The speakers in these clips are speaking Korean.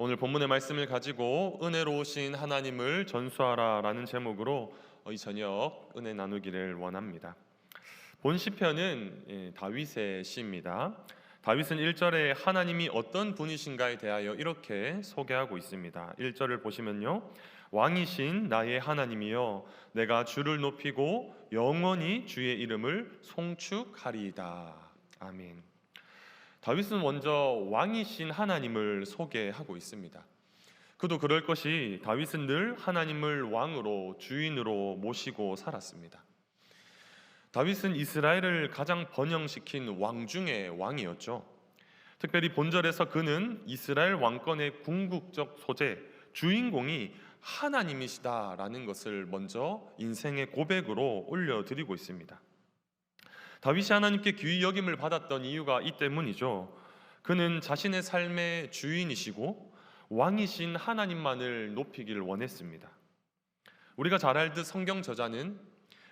오늘 본문의 말씀을 가지고 은혜로우신 하나님을 전수하라라는 제목으로 어, 이 저녁 은혜 나누기를 원합니다. 본 시편은 예, 다윗의 시입니다. 다윗은 1절에 하나님이 어떤 분이신가에 대하여 이렇게 소개하고 있습니다. 1절을 보시면요. 왕이신 나의 하나님이여 내가 주를 높이고 영원히 주의 이름을 송축하리이다. 아멘. 다윗은 먼저 왕이신 하나님을 소개하고 있습니다. 그도 그럴 것이 다윗은 늘 하나님을 왕으로 주인으로 모시고 살았습니다. 다윗은 이스라엘을 가장 번영시킨 왕 중의 왕이었죠. 특별히 본절에서 그는 이스라엘 왕권의 궁극적 소재, 주인공이 하나님이시다라는 것을 먼저 인생의 고백으로 올려드리고 있습니다. 다윗이 하나님께 귀히 여김을 받았던 이유가 이 때문이죠. 그는 자신의 삶의 주인이시고 왕이신 하나님만을 높이길 원했습니다. 우리가 잘 알듯 성경 저자는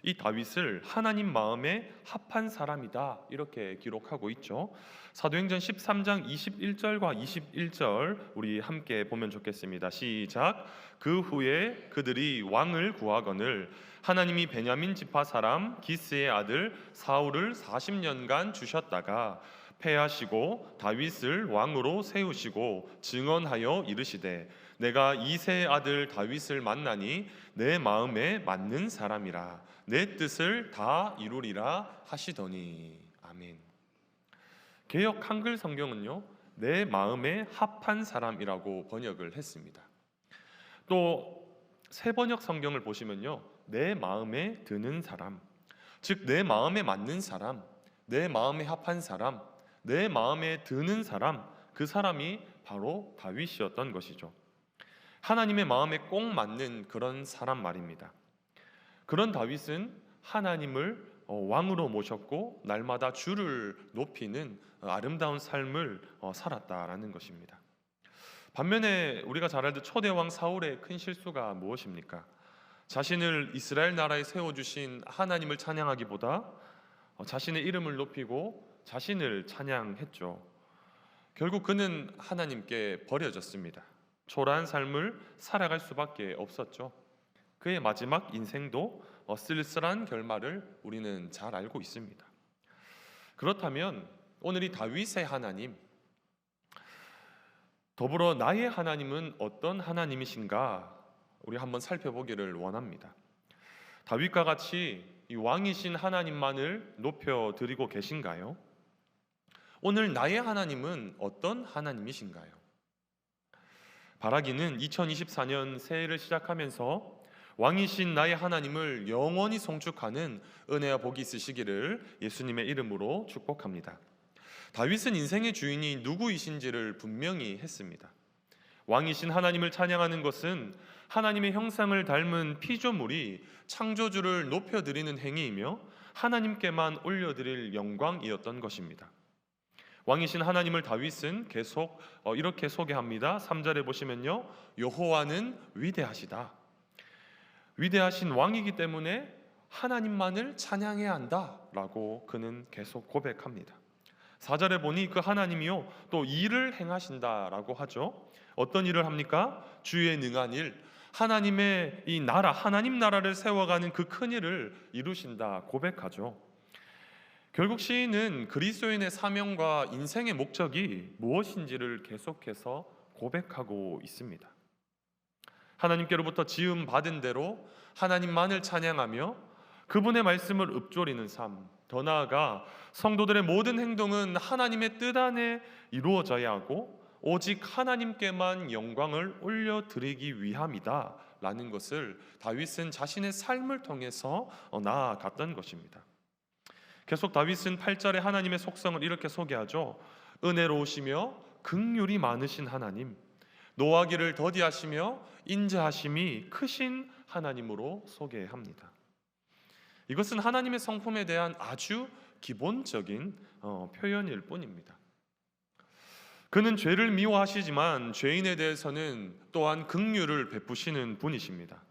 이 다윗을 하나님 마음에 합한 사람이다 이렇게 기록하고 있죠. 사도행전 13장 21절과 21절 우리 함께 보면 좋겠습니다. 시작. 그 후에 그들이 왕을 구하거늘 하나님이 베냐민 지파 사람 기스의 아들 사울을 40년간 주셨다가 패하시고 다윗을 왕으로 세우시고 증언하여 이르시되 내가 이세의 아들 다윗을 만나니 내 마음에 맞는 사람이라 내 뜻을 다 이루리라 하시더니 아멘. 개역 한글 성경은요. 내 마음에 합한 사람이라고 번역을 했습니다. 또 새 번역 성경을 보시면요. 내 마음에 드는 사람, 즉 내 마음에 맞는 사람, 내 마음에 합한 사람, 내 마음에 드는 사람, 그 사람이 바로 다윗이었던 것이죠. 하나님의 마음에 꼭 맞는 그런 사람 말입니다. 그런 다윗은 하나님을 어, 왕으로 모셨고 날마다 주를 높이는 아름다운 삶을 어, 살았다라는 것입니다. 반면에 우리가 잘 알듯 초대 왕 사울의 큰 실수가 무엇입니까? 자신을 이스라엘 나라에 세워 주신 하나님을 찬양하기보다 어, 자신의 이름을 높이고 자신을 찬양했죠. 결국 그는 하나님께 버려졌습니다. 초라한 삶을 살아갈 수밖에 없었죠. 그의 마지막 인생도 어, 쓸쓸한 결말을 우리는 잘 알고 있습니다. 그렇다면 오늘 이 다윗의 하나님, 더불어 나의 하나님은 어떤 하나님이신가 우리 한번 살펴보기를 원합니다. 다윗과 같이 이 왕이신 하나님만을 높여 드리고 계신가요? 오늘 나의 하나님은 어떤 하나님이신가요? 바라기는 2024년 새해를 시작하면서 왕이신 나의 하나님을 영원히 송축하는 은혜와 복이 있으시기를 예수님의 이름으로 축복합니다. 다윗은 인생의 주인이 누구이신지를 분명히 했습니다. 왕이신 하나님을 찬양하는 것은 하나님의 형상을 닮은 피조물이 창조주를 높여드리는 행위이며 하나님께만 올려드릴 영광이었던 것입니다. 왕이신 하나님을 다윗은 계속 어, 이렇게 소개합니다. 3절에 보시면요. 여호와는 위대하시다. 위대하신 왕이기 때문에 하나님만을 찬양해야 한다라고 그는 계속 고백합니다. 4절에 보니 그 하나님이요 또 일을 행하신다라고 하죠. 어떤 일을 합니까? 주의 능한 일, 하나님의 이 나라, 하나님 나라를 세워가는 그 큰 일을 이루신다 고백하죠. 결국 시인은 그리스도인의 사명과 인생의 목적이 무엇인지를 계속해서 고백하고 있습니다. 하나님께로부터 지음 받은 대로 하나님만을 찬양하며 그분의 말씀을 읊조리는 삶, 더 나아가 성도들의 모든 행동은 하나님의 뜻 안에 이루어져야 하고 오직 하나님께만 영광을 올려드리기 위함이다 라는 것을 다윗은 자신의 삶을 통해서 어, 나아갔던 것입니다. 계속 다윗은 8절에 하나님의 속성을 이렇게 소개하죠. 은혜로우시며 극률이 많으신 하나님, 노하기를 더디하시며 인자하심이 크신 하나님으로 소개합니다. 이것은 하나님의 성품에 대한 아주 기본적인 어, 표현일 뿐입니다. 그는 죄를 미워하시지만 죄인에 대해서는 또한 긍휼을 베푸시는 분이십니다.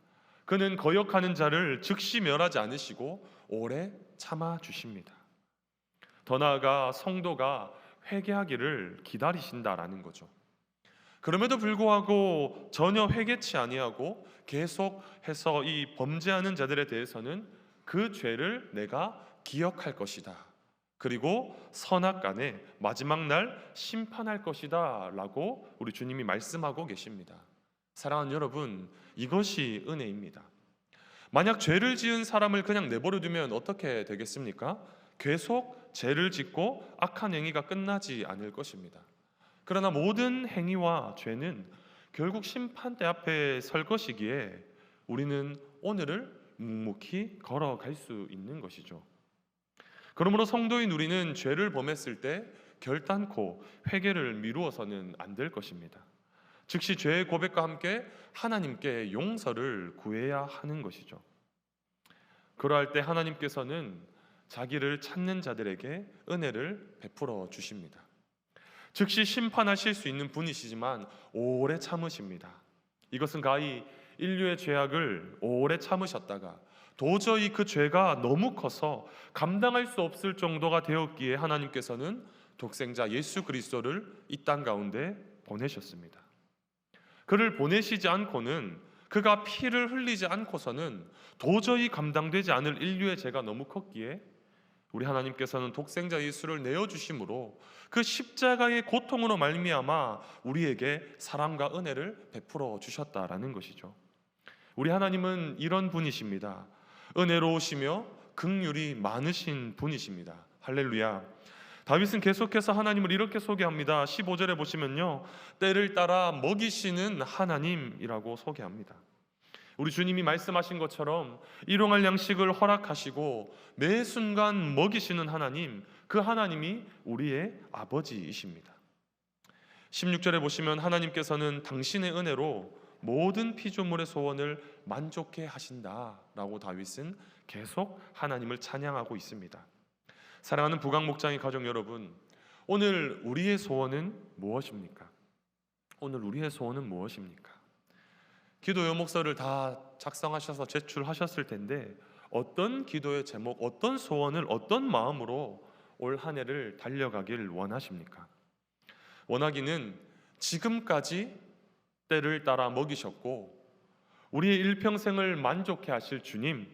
그는 거역하는 자를 즉시 멸하지 않으시고 오래 참아 주십니다. 더 나아가 성도가 회개하기를 기다리신다라는 거죠. 그럼에도 불구하고 전혀 회개치 아니하고 계속해서 이 범죄하는 자들에 대해서는 그 죄를 내가 기억할 것이다. 그리고 선악 간에 마지막 날 심판할 것이다라고 우리 주님이 말씀하고 계십니다. 사랑하는 여러분, 이것이 은혜입니다. 만약 죄를 지은 사람을 그냥 내버려 두면 어떻게 되겠습니까? 계속 죄를 짓고 악한 행위가 끝나지 않을 것입니다. 그러나 모든 행위와 죄는 결국 심판대 앞에 설 것이기에 우리는 오늘을 묵묵히 걸어갈 수 있는 것이죠. 그러므로 성도인 우리는 죄를 범했을 때 결단코 회개를 미루어서는 안 될 것입니다. 즉시 죄의 고백과 함께 하나님께 용서를 구해야 하는 것이죠. 그러할 때 하나님께서는 자기를 찾는 자들에게 은혜를 베풀어 주십니다. 즉시 심판하실 수 있는 분이시지만 오래 참으십니다. 이것은 가히 인류의 죄악을 오래 참으셨다가 도저히 그 죄가 너무 커서 감당할 수 없을 정도가 되었기에 하나님께서는 독생자 예수 그리스도를 이 땅 가운데 보내셨습니다. 그를 보내시지 않고는 그가 피를 흘리지 않고서는 도저히 감당되지 않을 인류의 죄가 너무 컸기에 우리 하나님께서는 독생자 예수를 내어 주심으로 그 십자가의 고통으로 말미암아 우리에게 사랑과 은혜를 베풀어 주셨다라는 것이죠. 우리 하나님은 이런 분이십니다. 은혜로우시며 극률이 많으신 분이십니다. 할렐루야. 다윗은 계속해서 하나님을 이렇게 소개합니다. 15절에 보시면요. 때를 따라 먹이시는 하나님이라고 소개합니다. 우리 주님이 말씀하신 것처럼 일용할 양식을 허락하시고 매 순간 먹이시는 하나님, 그 하나님이 우리의 아버지이십니다. 16절에 보시면 하나님께서는 당신의 은혜로 모든 피조물의 소원을 만족해 하신다라고 다윗은 계속 하나님을 찬양하고 있습니다. 사랑하는 부강 목장의 가족 여러분, 오늘 우리의 소원은 무엇입니까? 오늘 우리의 소원은 무엇입니까? 기도 요목서를 다 작성하셔서 제출하셨을 텐데 어떤 기도의 제목, 어떤 소원을 어떤 마음으로 올 한 해를 달려가길 원하십니까? 원하기는 지금까지 때를 따라 먹이셨고 우리의 일평생을 만족해 하실 주님,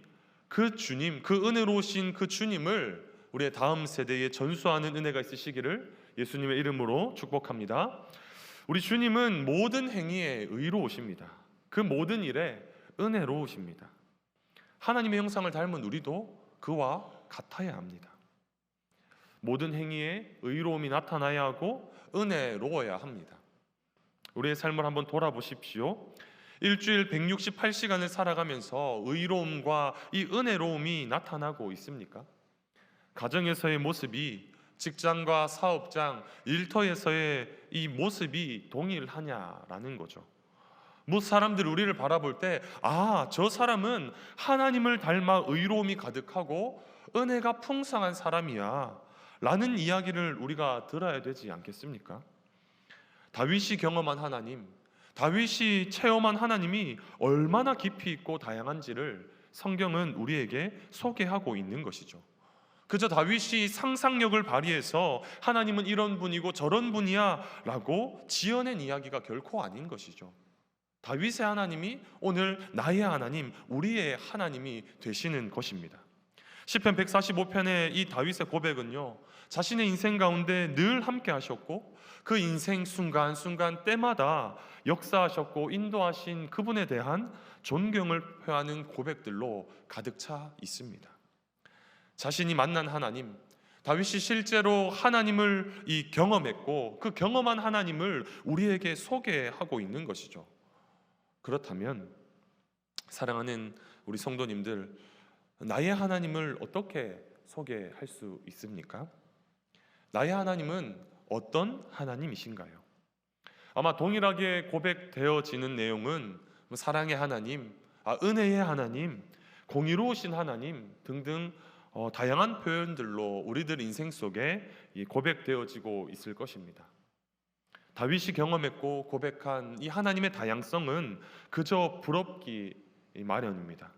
그 주님, 그 은혜로우신 그 주님을 우리의 다음 세대에 전수하는 은혜가 있으시기를 예수님의 이름으로 축복합니다. 우리 주님은 모든 행위에 의로우십니다. 그 모든 일에 은혜로우십니다. 하나님의 형상을 닮은 우리도 그와 같아야 합니다. 모든 행위에 의로움이 나타나야 하고 은혜로워야 합니다. 우리의 삶을 한번 돌아보십시오. 일주일 168시간을 살아가면서 의로움과 이 은혜로움이 나타나고 있습니까? 가정에서의 모습이 직장과 사업장, 일터에서의 이 모습이 동일하냐라는 거죠. 뭐 사람들이 우리를 바라볼 때, 아, 저 사람은 하나님을 닮아 의로움이 가득하고 은혜가 풍성한 사람이야. 라는 이야기를 우리가 들어야 되지 않겠습니까? 다윗이 경험한 하나님, 다윗이 체험한 하나님이 얼마나 깊이 있고 다양한지를 성경은 우리에게 소개하고 있는 것이죠. 그저 다윗이 상상력을 발휘해서 하나님은 이런 분이고 저런 분이야 라고 지어낸 이야기가 결코 아닌 것이죠. 다윗의 하나님이 오늘 나의 하나님, 우리의 하나님이 되시는 것입니다. 시편 145편의 이 다윗의 고백은요. 자신의 인생 가운데 늘 함께 하셨고 그 인생 순간순간 때마다 역사하셨고 인도하신 그분에 대한 존경을 표하는 고백들로 가득 차 있습니다. 자신이 만난 하나님, 다윗이 실제로 하나님을 이 경험했고 그 경험한 하나님을 우리에게 소개하고 있는 것이죠. 그렇다면 사랑하는 우리 성도님들 나의 하나님을 어떻게 소개할 수 있습니까? 나의 하나님은 어떤 하나님이신가요? 아마 동일하게 고백되어지는 내용은 뭐 사랑의 하나님, 아, 은혜의 하나님, 공의로우신 하나님 등등 어, 다양한 표현들로 우리들 인생 속에 고백되어지고 있을 것입니다. 다윗이 경험했고 고백한 이 하나님의 다양성은 그저 부럽기 마련입니다.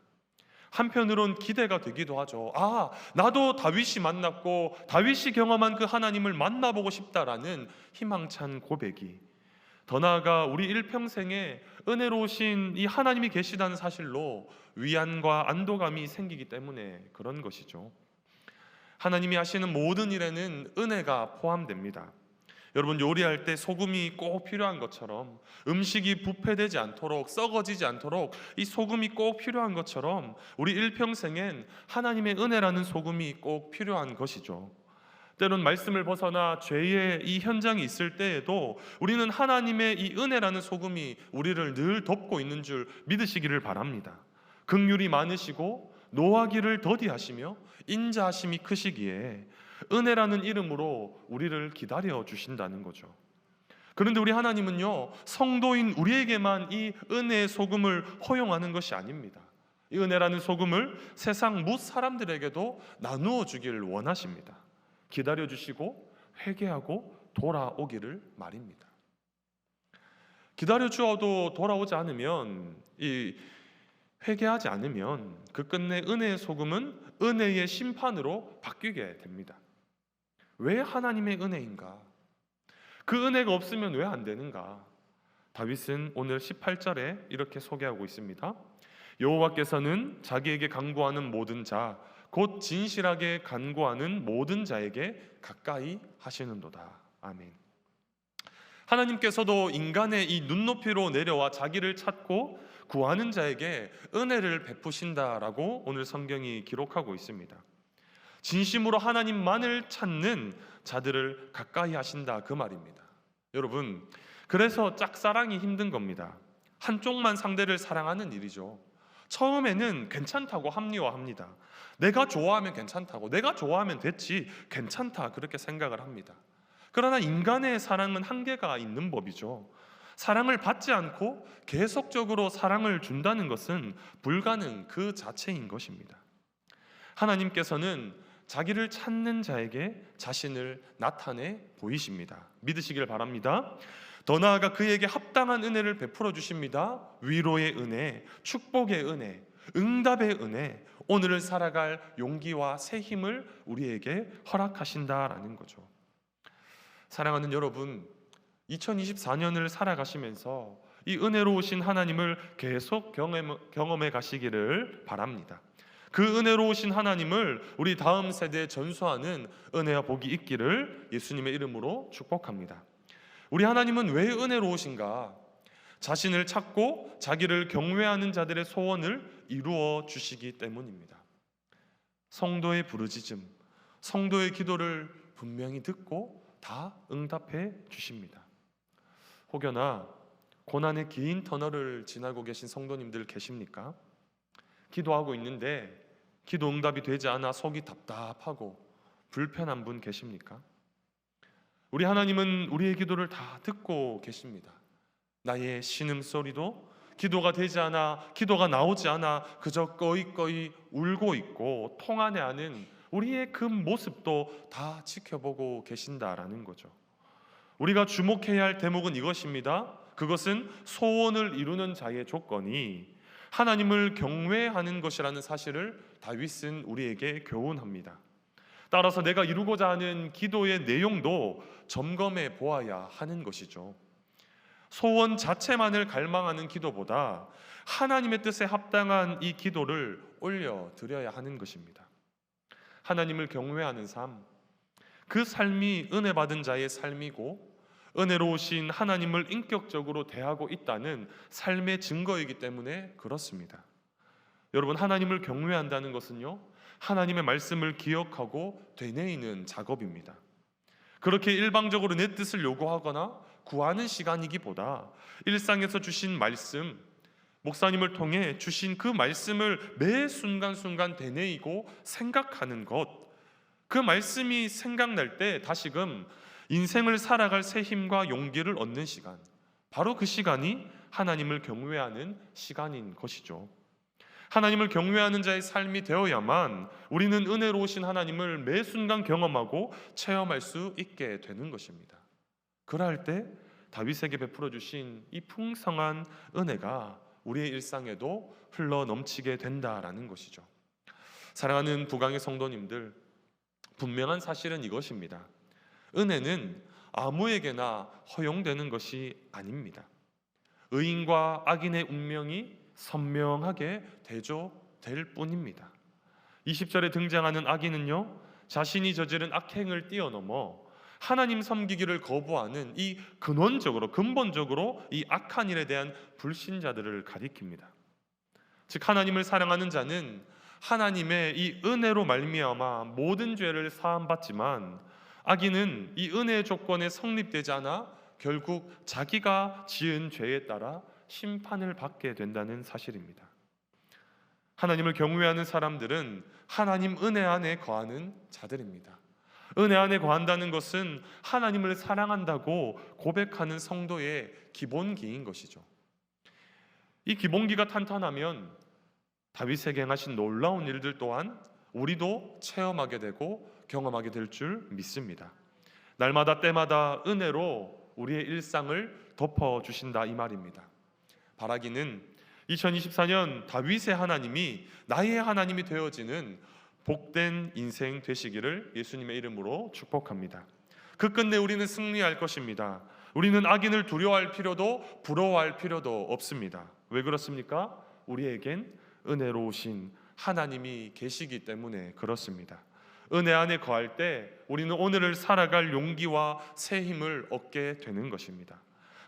한편으론 기대가 되기도 하죠. 아, 나도 다윗이 만났고 다윗이 경험한 그 하나님을 만나보고 싶다라는 희망찬 고백이 더 나아가 우리 일평생에 은혜로우신 이 하나님이 계시다는 사실로 위안과 안도감이 생기기 때문에 그런 것이죠. 하나님이 하시는 모든 일에는 은혜가 포함됩니다. 여러분 요리할 때 소금이 꼭 필요한 것처럼 음식이 부패되지 않도록 썩어지지 않도록 이 소금이 꼭 필요한 것처럼 우리 일평생엔 하나님의 은혜라는 소금이 꼭 필요한 것이죠. 때론 말씀을 벗어나 죄의 이 현장이 있을 때에도 우리는 하나님의 이 은혜라는 소금이 우리를 늘 덮고 있는 줄 믿으시기를 바랍니다. 긍휼이 많으시고 노하기를 더디하시며 인자하심이 크시기에 은혜라는 이름으로 우리를 기다려 주신다는 거죠. 그런데 우리 하나님은요, 성도인 우리에게만 이 은혜의 소금을 허용하는 것이 아닙니다. 이 은혜라는 소금을 세상 무 사람들에게도 나누어 주기를 원하십니다. 기다려 주시고 회개하고 돌아오기를 말입니다. 기다려 주어도 돌아오지 않으면 이 회개하지 않으면 그 끝내 은혜의 소금은 은혜의 심판으로 바뀌게 됩니다. 왜 하나님의 은혜인가? 그 은혜가 없으면 왜 안 되는가? 다윗은 오늘 18절에 이렇게 소개하고 있습니다. 여호와께서는 자기에게 간구하는 모든 자, 곧 진실하게 간구하는 모든 자에게 가까이 하시는도다. 아멘. 하나님께서도 인간의 이 눈높이로 내려와 자기를 찾고 구하는 자에게 은혜를 베푸신다라고 오늘 성경이 기록하고 있습니다. 진심으로 하나님만을 찾는 자들을 가까이 하신다 그 말입니다. 여러분, 그래서 짝사랑이 힘든 겁니다. 한쪽만 상대를 사랑하는 일이죠. 처음에는 괜찮다고 합리화합니다. 내가 좋아하면 괜찮다고, 내가 좋아하면 됐지, 괜찮다 그렇게 생각을 합니다. 그러나 인간의 사랑은 한계가 있는 법이죠. 사랑을 받지 않고 계속적으로 사랑을 준다는 것은 불가능 그 자체인 것입니다. 하나님께서는 자기를 찾는 자에게 자신을 나타내 보이십니다. 믿으시길 바랍니다. 더 나아가 그에게 합당한 은혜를 베풀어 주십니다. 위로의 은혜, 축복의 은혜, 응답의 은혜, 오늘을 살아갈 용기와 새 힘을 우리에게 허락하신다라는 거죠. 사랑하는 여러분, 2024년을 살아가시면서 이 은혜로우신 하나님을 계속 경험, 경험해 가시기를 바랍니다. 그 은혜로우신 하나님을 우리 다음 세대에 전수하는 은혜와 복이 있기를 예수님의 이름으로 축복합니다. 우리 하나님은 왜 은혜로우신가? 자신을 찾고 자기를 경외하는 자들의 소원을 이루어 주시기 때문입니다. 성도의 부르짖음, 성도의 기도를 분명히 듣고 다 응답해 주십니다. 혹여나 고난의 긴 터널을 지나고 계신 성도님들 계십니까? 기도하고 있는데 기도 응답이 되지 않아 속이 답답하고 불편한 분 계십니까? 우리 하나님은 우리의 기도를 다 듣고 계십니다. 나의 신음소리도 기도가 되지 않아 기도가 나오지 않아 그저 꺼이꺼이 울고 있고 통안해하는 우리의 그 모습도 다 지켜보고 계신다라는 거죠. 우리가 주목해야 할 대목은 이것입니다. 그것은 소원을 이루는 자의 조건이 하나님을 경외하는 것이라는 사실을 다윗은 우리에게 교훈합니다. 따라서 내가 이루고자 하는 기도의 내용도 점검해 보아야 하는 것이죠. 소원 자체만을 갈망하는 기도보다 하나님의 뜻에 합당한 이 기도를 올려 드려야 하는 것입니다. 하나님을 경외하는 삶, 그 삶이 은혜 받은 자의 삶이고 은혜로우신 하나님을 인격적으로 대하고 있다는 삶의 증거이기 때문에 그렇습니다. 여러분 하나님을 경외한다는 것은요. 하나님의 말씀을 기억하고 되뇌이는 작업입니다. 그렇게 일방적으로 내 뜻을 요구하거나 구하는 시간이기보다 일상에서 주신 말씀, 목사님을 통해 주신 그 말씀을 매 순간순간 되뇌이고 생각하는 것, 그 말씀이 생각날 때 다시금 인생을 살아갈 새 힘과 용기를 얻는 시간, 바로 그 시간이 하나님을 경외하는 시간인 것이죠. 하나님을 경외하는 자의 삶이 되어야만 우리는 은혜로우신 하나님을 매 순간 경험하고 체험할 수 있게 되는 것입니다. 그럴 때 다윗에게 베풀어 주신 이 풍성한 은혜가 우리의 일상에도 흘러 넘치게 된다라는 것이죠. 사랑하는 부강의 성도님들, 분명한 사실은 이것입니다. 은혜는 아무에게나 허용되는 것이 아닙니다. 의인과 악인의 운명이 선명하게 대조될 뿐입니다. 20절에 등장하는 악인은요, 자신이 저지른 악행을 뛰어넘어 하나님 섬기기를 거부하는 이 근원적으로 근본적으로 이 악한 일에 대한 불신자들을 가리킵니다. 즉 하나님을 사랑하는 자는 하나님의 이 은혜로 말미암아 모든 죄를 사함 받지만 악인은 이 은혜의 조건에 성립되지 않아 결국 자기가 지은 죄에 따라 심판을 받게 된다는 사실입니다. 하나님을 경외하는 사람들은 하나님 은혜 안에 거하는 자들입니다. 은혜 안에 거한다는 것은 하나님을 사랑한다고 고백하는 성도의 기본기인 것이죠. 이 기본기가 탄탄하면 다윗에게 행하신 놀라운 일들 또한 우리도 체험하게 되고 경험하게 될 줄 믿습니다. 날마다 때마다 은혜로 우리의 일상을 덮어 주신다 이 말입니다. 바라기는 2024년 다윗의 하나님이 나의 하나님이 되어지는 복된 인생 되시기를 예수님의 이름으로 축복합니다. 그 끝내 우리는 승리할 것입니다. 우리는 악인을 두려워할 필요도 부러워할 필요도 없습니다. 왜 그렇습니까? 우리에겐 은혜로우신 하나님이 계시기 때문에 그렇습니다. 은혜 안에 거할 때 우리는 오늘을 살아갈 용기와 새 힘을 얻게 되는 것입니다.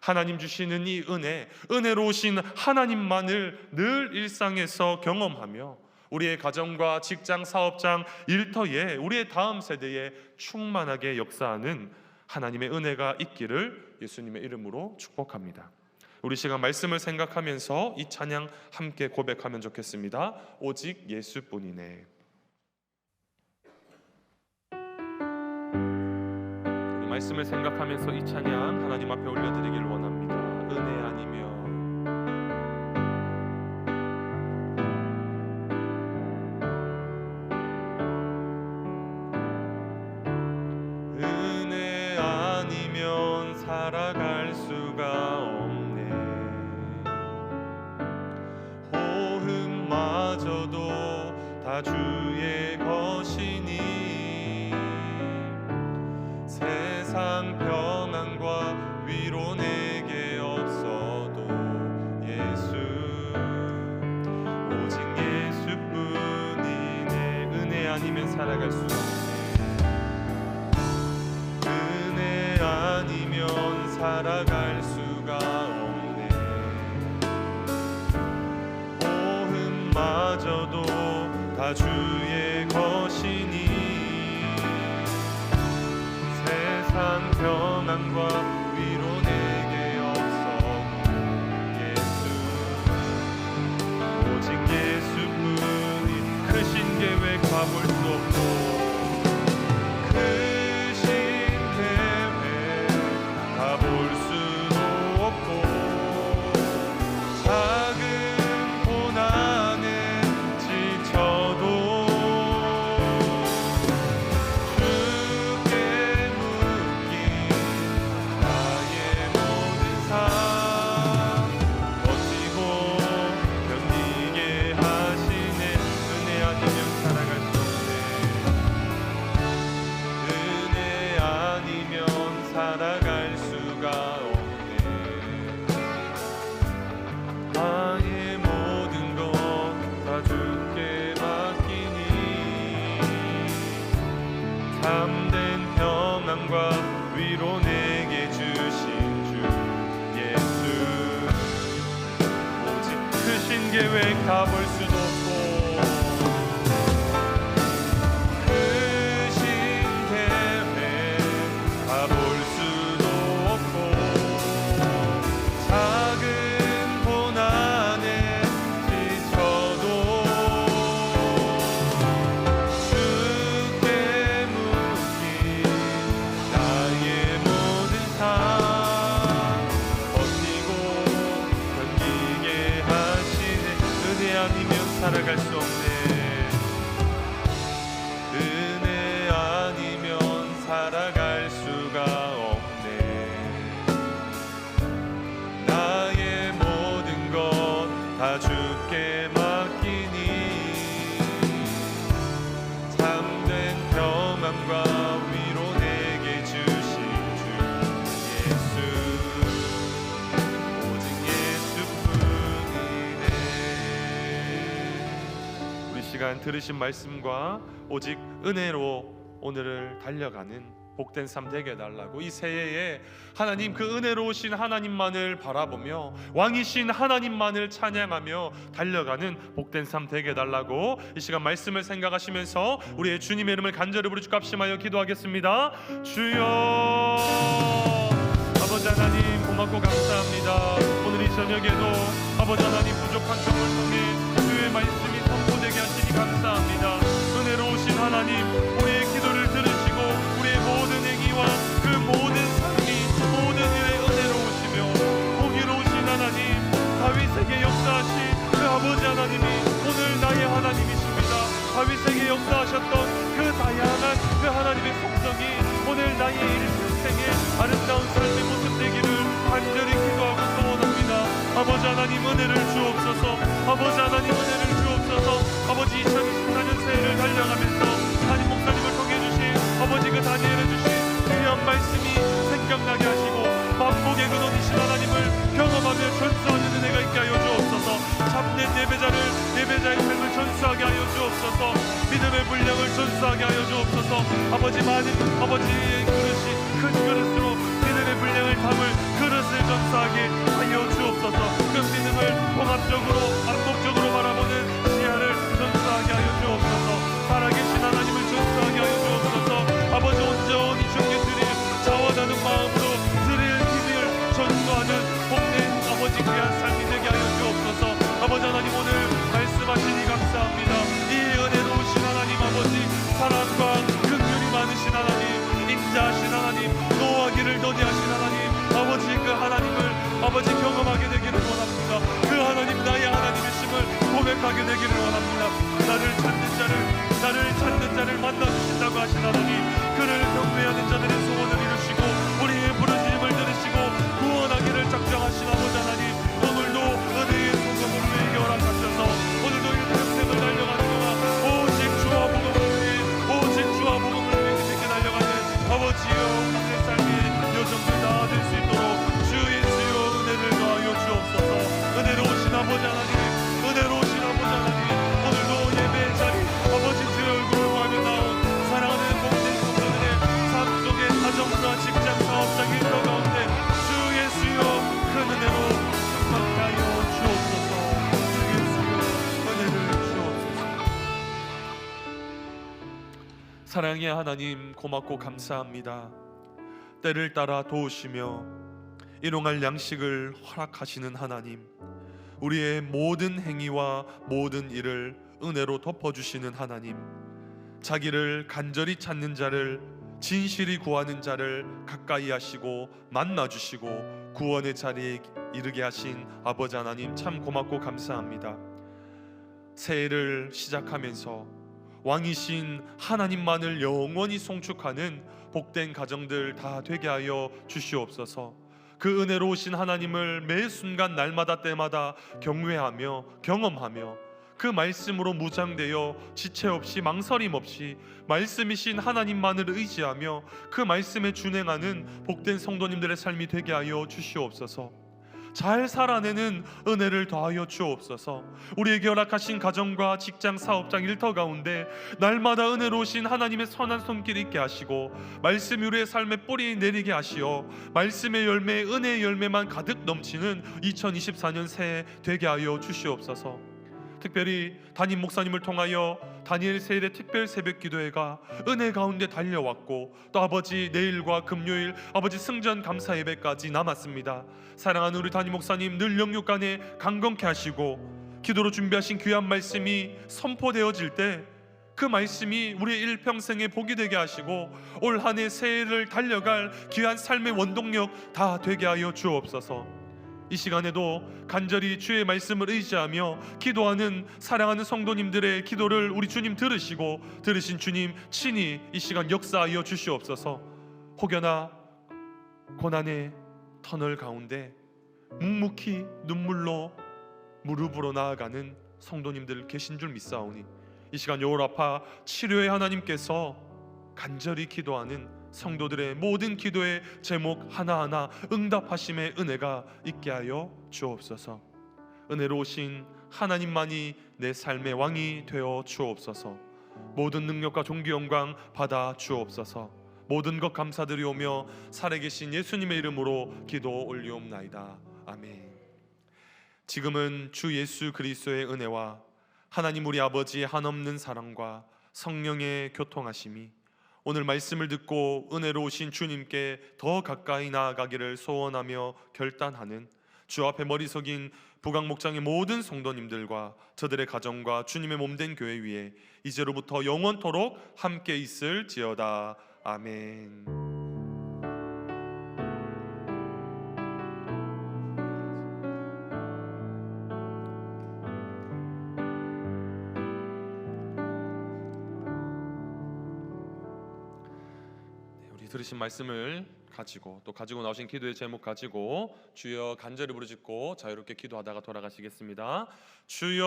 하나님 주시는 이 은혜, 은혜로우신 하나님만을 늘 일상에서 경험하며 우리의 가정과 직장, 사업장, 일터에 우리의 다음 세대에 충만하게 역사하는 하나님의 은혜가 있기를 예수님의 이름으로 축복합니다. 우리 시간 말씀을 생각하면서 이 찬양 함께 고백하면 좋겠습니다. 오직 예수뿐이네. 말씀을 생각하면서 이 찬양 하나님 앞에 올려드리길 원합니다. 은혜 아니면 은혜 아니면 살아갈 수가 주의 것이니 세상 평안과 아니면 살아갈 수 없네 시간 들으신 말씀과 오직 은혜로 오늘을 달려가는 복된 삶 되게 해달라고 이 새해에 하나님 그 은혜로우신 하나님만을 바라보며 왕이신 하나님만을 찬양하며 달려가는 복된 삶 되게 해달라고 이 시간 말씀을 생각하시면서 우리의 주님의 이름을 간절히 부르짖고 합심하여 기도하겠습니다. 주여 아버지 하나님 고맙고 감사합니다. 오늘 이 저녁에도 아버지 하나님 부족한 점을 통해 주의 하시니 감사합니다. 은혜로우신 하나님 우리의 기도를 들으시고 우리의 모든 행위와 그 모든 삶이 모든 일에 은혜로우시며 공의로우신 하나님 다윗에게 역사하신 그 아버지 하나님이 오늘 나의 하나님이십니다. 다윗에게 역사하셨던 그 다양한 그 하나님의 속성이 오늘 나의 일생의 아름다운 삶의 모습 되기를 간절히 기도하고 소원합니다. 아버지 하나님 은혜를 주옵소서. 아버지 하나님 은혜를 주옵소서. 아버지 2024년 새해를 달려가면서 하나님 목사님을 통해 주신 아버지 그 다니엘에 주신 귀한 말씀이 생각나게 하시고 만복의 근원이신 하나님을 경험하며 전수하는 은혜가 있게 하여 주옵소서. 참된 예배자를 예배자의 삶을 전수하게 하여 주옵소서. 믿음의 분량을 전수하게 하여 주옵소서. 아버지 많은 아버지의 그릇이 큰 그릇으로 믿음의 분량을 담을 그릇을 전수하게 하여 주옵소서. 그 믿음을 종합적으로 반복적으로 하나님 그를 경배하는 자들의 소 사랑의 하나님 고맙고 감사합니다 때를 따라 도우시며 일용할 양식을 허락하시는 하나님 우리의 모든 행위와 모든 일을 은혜로 덮어주시는 하나님 자기를 간절히 찾는 자를 진실이 구하는 자를 가까이 하시고 만나 주시고 구원의 자리에 이르게 하신 아버지 하나님 참 고맙고 감사합니다. 새해를 시작하면서 왕이신 하나님만을 영원히 송축하는 복된 가정들 다 되게 하여 주시옵소서. 그 은혜로우신 하나님을 매 순간 날마다 때마다 경외하며 경험하며 그 말씀으로 무장되어 지체 없이 망설임 없이 말씀이신 하나님만을 의지하며 그 말씀에 준행하는 복된 성도님들의 삶이 되게 하여 주시옵소서. 잘 살아내는 은혜를 더하여 주옵소서. 우리에게 허락하신 가정과 직장, 사업장, 일터 가운데 날마다 은혜로우신 하나님의 선한 손길 있게 하시고 말씀이 우리의 삶에 뿌리 내리게 하시어 말씀의 열매, 은혜의 열매만 가득 넘치는 2024년 새해 되게 하여 주시옵소서. 특별히 담임 목사님을 통하여 다니엘 세일의 특별 새벽 기도회가 은혜 가운데 달려왔고 또 아버지 내일과 금요일 아버지 승전 감사 예배까지 남았습니다. 사랑하는 우리 담임 목사님 늘 영육간에 강건케 하시고 기도로 준비하신 귀한 말씀이 선포되어질 때 그 말씀이 우리 일평생에 복이 되게 하시고 올 한해 새해를 달려갈 귀한 삶의 원동력 다 되게 하여 주옵소서. 이 시간에도 간절히 주의 말씀을 의지하며 기도하는 사랑하는 성도님들의 기도를 우리 주님 들으시고 들으신 주님 친히 이 시간 역사하여 주시옵소서. 혹여나 고난의 터널 가운데 묵묵히 눈물로 무릎으로 나아가는 성도님들 계신 줄 믿사오니 이 시간 요라파 치료의 하나님께서 간절히 기도하는 성도들의 모든 기도의 제목 하나하나 응답하심의 은혜가 있게 하여 주옵소서. 은혜로우신 하나님만이 내 삶의 왕이 되어 주옵소서. 모든 능력과 존귀 영광 받아 주옵소서. 모든 것 감사드리오며 살아계신 예수님의 이름으로 기도 올리옵나이다. 아멘. 지금은 주 예수 그리스도의 은혜와 하나님 우리 아버지의 한없는 사랑과 성령의 교통하심이 오늘 말씀을 듣고 은혜로우신 주님께 더 가까이 나아가기를 소원하며 결단하는 주 앞에 머리 숙인 부강 목장의 모든 성도님들과 저들의 가정과 주님의 몸된 교회 위에 이제로부터 영원토록 함께 있을지어다 아멘. 들으신 말씀을 가지고 또 가지고 나오신 기도의 제목 가지고 주여 간절히 부르짖고 자유롭게 기도하다가 돌아가시겠습니다. 주여